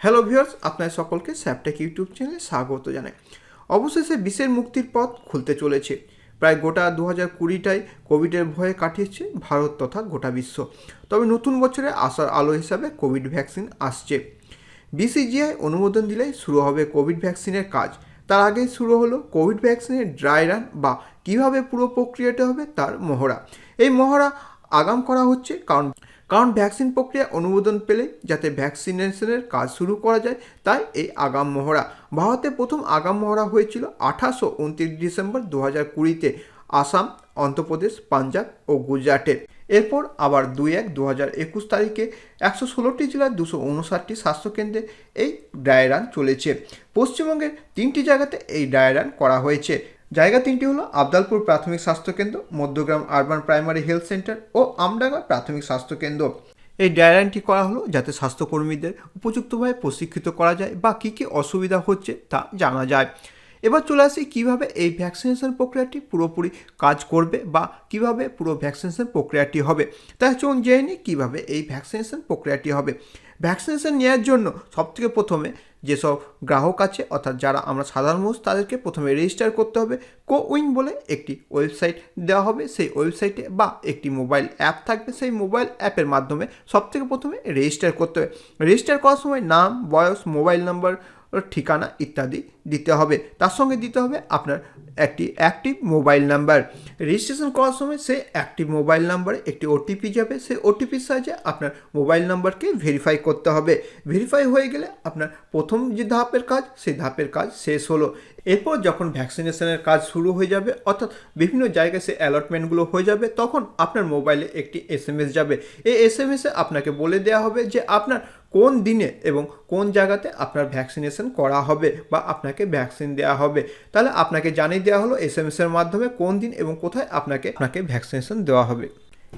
Hello viewers আপনার সকলকে স্যাপটেক YouTube চ্যানেলে স্বাগত জানাই। অবশেষে বিশ্বের মুক্তির পথ খুলতে চলেছে। প্রায় গোটা দু হাজার কুড়িটায় কোভিডের ভয়ে কাটিয়েছে ভারত তথা গোটা বিশ্ব। তবে নতুন বছরে আসার আলো হিসাবে কোভিড ভ্যাকসিন আসছে। বিসিজিআই অনুমোদন দিলেই শুরু হবে কোভিড ভ্যাকসিনের কাজ। তার আগেই শুরু হলো কোভিড ভ্যাকসিনের ড্রাই রান বা কীভাবে পুরো প্রক্রিয়াটা হবে তার মহড়া। এই মহড়া আগাম করা হচ্ছে কারণ কারণ ভ্যাকসিন প্রক্রিয়া অনুমোদন পেলে যাতে ভ্যাকসিনেশনের কাজ শুরু করা যায়, তাই এই আগাম মহড়া। ভারতে প্রথম আগাম মহড়া হয়েছিল আঠাশো উনত্রিশ ডিসেম্বর দু হাজার কুড়িতে আসাম, অন্ধ্রপ্রদেশ, পাঞ্জাব ও গুজরাটে। এরপর আবার দুই এক দু হাজার একুশ তারিখে একশো ষোলোটি জেলার দুশো উনষাটটি স্বাস্থ্যকেন্দ্রে এই ড্রাই রান চলেছে। পশ্চিমবঙ্গের তিনটি জায়গাতে এই ড্রাই রান করা হয়েছে। জায়গা তিনটি হলো আবদালপুর প্রাথমিক স্বাস্থ্যকেন্দ্র Madhyamgram urban primary health centre ও আমডাঙ্গা প্রাথমিক স্বাস্থ্যকেন্দ্র এই ড্রাইরানটি করা হলো যাতে স্বাস্থ্যকর্মীদের উপযুক্তভাবে প্রশিক্ষিত করা যায় বা কী কী অসুবিধা হচ্ছে তা জানা যায়। এবার চলে আসি কীভাবে এই ভ্যাকসিনেশন প্রক্রিয়াটি পুরোপুরি কাজ করবে বা কীভাবে পুরো ভ্যাকসিনেশন প্রক্রিয়াটি হবে। তাই চলুন জেনে নিই কীভাবে এই ভ্যাকসিনেশন প্রক্রিয়াটি হবে। ভ্যাকসিনেশন নেওয়ার জন্য সবথেকে প্রথমে যেসব গ্রাহক আছে, অর্থাৎ যারা আমরা সাধারণ মানুষ, তাদেরকে প্রথমে রেজিস্টার করতে হবে। কো উইন বলে একটি ওয়েবসাইট দেওয়া হবে। সেই ওয়েবসাইটে বা একটি মোবাইল অ্যাপ থাকবে। সেই মোবাইল অ্যাপের মাধ্যমে সবথেকে প্রথমে রেজিস্টার করতে হবে। রেজিস্টার করার সময় নাম, বয়স মোবাইল নাম্বার ঠিকানা ইত্যাদি দিতে হবে। তার সঙ্গে দিতে হবে আপনার একটি অ্যাক্টিভ মোবাইল নাম্বার রেজিস্ট্রেশন করার সময় সেই অ্যাক্টিভ মোবাইল নাম্বারে একটি ওটিপি যাবে। সেই ওটিপির সাহায্যে আপনার মোবাইল নাম্বারকে ভেরিফাই করতে হবে। ভেরিফাই হয়ে গেলে আপনার প্রথম যে ধাপের কাজ, সেই ধাপের কাজ শেষ হলো। এরপর যখন ভ্যাকসিনেশনের কাজ শুরু হয়ে যাবে, অর্থাৎ বিভিন্ন জায়গায় সে অ্যালটমেন্টগুলো হয়ে যাবে, তখন আপনার মোবাইলে একটি এস যাবে। এই এস এম এসে আপনাকে বলে দেওয়া হবে যে আপনার কোন দিনে এবং কোন জায়গাতে আপনার ভ্যাকসিনেশন করা হবে বা আপনাকে ভ্যাকসিন দেওয়া হবে। তাহলে আপনাকে জানিয়ে দেওয়া হলো এস এম এসের মাধ্যমে কোন দিন এবং কোথায় আপনাকে আপনাকে ভ্যাকসিনেশন দেওয়া হবে।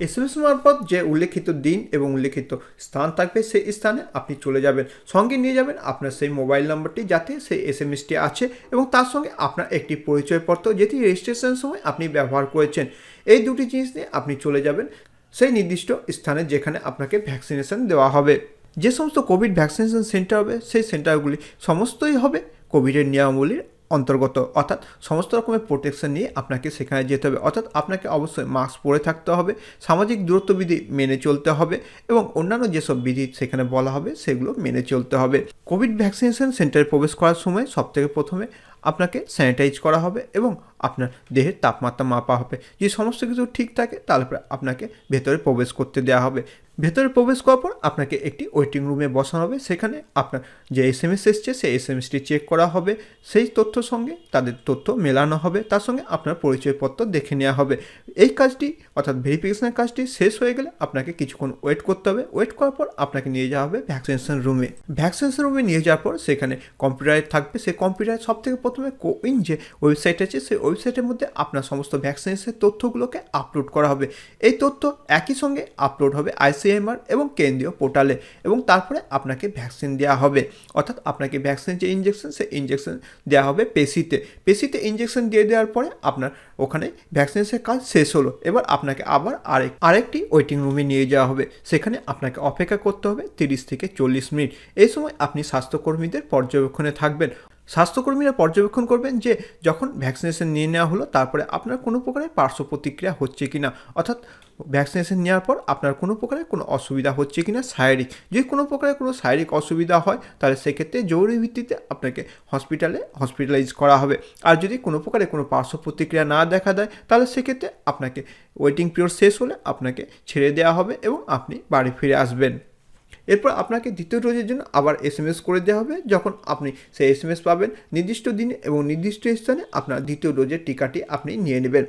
এস এম এস মারফত যে উল্লেখিত দিন এবং উল্লেখিত স্থান থাকবে, সেই স্থানে আপনি চলে যাবেন। সঙ্গে নিয়ে যাবেন আপনার সেই মোবাইল নাম্বারটি যাতে সেই এস এম এসটি আছে এবং তার সঙ্গে আপনার একটি পরিচয়পত্র যেটি রেজিস্ট্রেশনের সময় আপনি ব্যবহার করেছেন। এই দুটি জিনিস নিয়ে আপনি চলে যাবেন সেই নির্দিষ্ট স্থানে যেখানে আপনাকে ভ্যাকসিনেশন দেওয়া হবে। যে সমস্ত কোভিড ভ্যাকসিনেশন সেন্টার হবে, সেই সেন্টারগুলি সমস্তই হবে। কোভিডের নিয়মাবলীর অন্তর্গত। অর্থাৎ সমস্ত রকমের প্রোটেকশন নিয়ে আপনাকে সেখানে যেতে হবে। অর্থাৎ আপনাকে অবশ্যই মাস্ক পরে থাকতে হবে, সামাজিক দূরত্ব বিধি মেনে চলতে হবে এবং অন্যান্য যেসব বিধি সেখানে বলা হবে সেগুলো মেনে চলতে হবে। কোভিড ভ্যাকসিনেশন সেন্টারে প্রবেশ করার সময় সবথেকে প্রথমে আপনাকে স্যানিটাইজ করা হবে এবং আপনার দেহের তাপমাত্রা মাপা হবে। যে সমস্ত কিছু ঠিক থাকে তাহলে পরে আপনাকে ভেতরে প্রবেশ করতে দেওয়া হবে। ভেতরে প্রবেশ করার পর আপনাকে একটি ওয়েটিং রুমে বসানো হবে। সেখানে আপনার যে এস এম এস এসছে, সেই এস এম এসটি চেক করা হবে। সেই তথ্য সঙ্গে তাদের তথ্য মেলানো হবে। তার সঙ্গে আপনার পরিচয়পত্র দেখে নেওয়া হবে। এই কাজটি, অর্থাৎ ভেরিফিকেশনের কাজটি শেষ হয়ে গেলে আপনাকে কিছুক্ষণ ওয়েট করতে হবে। ওয়েট করার পর আপনাকে নিয়ে যাওয়া হবে ভ্যাকসিনেশন রুমে ভ্যাকসিনেশন রুমে নিয়ে যাওয়ার পর সেখানে কম্পিউটারে থাকবে। সেই কম্পিউটারে সব থেকে প্রথমে কোউইন যে ওয়েবসাইট আছে, সেই ওয়েবসাইটের মধ্যে আপনার সমস্ত ভ্যাকসিনেশনের তথ্যগুলোকে আপলোড করা হবে। এই তথ্য একই সঙ্গে আপলোড হবে। আইসিএমআর এবং কেন্দ্রীয় পোর্টালে এবং তারপরে আপনাকে ভ্যাকসিন দেওয়া হবে। অর্থাৎ আপনাকে ভ্যাকসিন যে ইঞ্জেকশন সেই ইঞ্জেকশন দেওয়া হবে পেশিতে। পেশিতে ইঞ্জেকশন দিয়ে দেওয়ার পরে আপনার ওখানে ভ্যাকসিনেশনের কাজ শেষ হলো। এবার আপনাকে আবার আরেক, আরেকটি ওয়েটিং রুমে নিয়ে যাওয়া হবে। সেখানে আপনাকে অপেক্ষা করতে হবে তিরিশ থেকে চল্লিশ মিনিট। এই সময় আপনি স্বাস্থ্যকর্মীদের পর্যবেক্ষণে থাকবেন। স্বাস্থ্যকর্মীরা পর্যবেক্ষণ করবেন যে যখন ভ্যাকসিনেশন নিয়ে নেওয়া হলো, তারপরে আপনার কোনো প্রকারের পার্শ্ব প্রতিক্রিয়া হচ্ছে কি না অর্থাৎ ভ্যাকসিনেশন নেওয়ার পর আপনার কোনো প্রকারের কোনো অসুবিধা হচ্ছে কি না শারীরিক। যদি কোনো প্রকারের কোনো শারীরিক অসুবিধা হয়, তাহলে সেক্ষেত্রে জরুরি ভিত্তিতে আপনাকে হসপিটালে হসপিটালাইজ করা হবে। আর যদি কোনো প্রকারের কোনো পার্শ্ব প্রতিক্রিয়া না দেখা দেয়, তাহলে সেক্ষেত্রে আপনাকে ওয়েটিং পিরিয়ড শেষ হলে আপনাকে ছেড়ে দেওয়া হবে এবং আপনি বাড়ি ফিরে আসবেন। এরপর আপনাকে দ্বিতীয় ডোজের জন্য আবার এস এম এস করে দেওয়া হবে। যখন আপনি সেই এস এম এস পাবেন, নির্দিষ্ট দিনে এবং নির্দিষ্ট স্থানে আপনার দ্বিতীয় ডোজের টিকাটি আপনি নিয়ে নেবেন।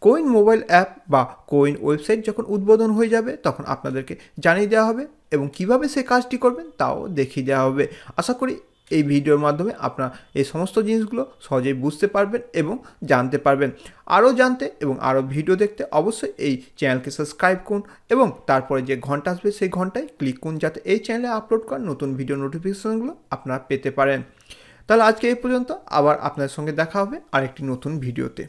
কোইন মোবাইল অ্যাপ বা কোইন ওয়েবসাইট যখন উদ্বোধন হয়ে যাবে, তখন আপনাদেরকে জানিয়ে দেওয়া হবে এবং কীভাবে সে কাজটি করবেন, তাও দেখিয়ে দেওয়া হবে। আশা করি এই ভিডিওর মাধ্যমে আপনারা এই সমস্ত জিনিসগুলো সহজেই বুঝতে পারবেন এবং জানতে পারবেন। আরও জানতে এবং আরও ভিডিও দেখতে অবশ্যই এই চ্যানেলকে সাবস্ক্রাইব করুন এবং তারপরে যে ঘণ্টা আসবে সেই ঘন্টায় ক্লিক করুন যাতে এই চ্যানেলে আপলোড করা নতুন ভিডিও নোটিফিকেশনগুলো আপনারা পেতে পারেন। তাহলে আজকে এই পর্যন্ত আবার আপনার সঙ্গে দেখা হবে আরেকটি নতুন ভিডিওতে।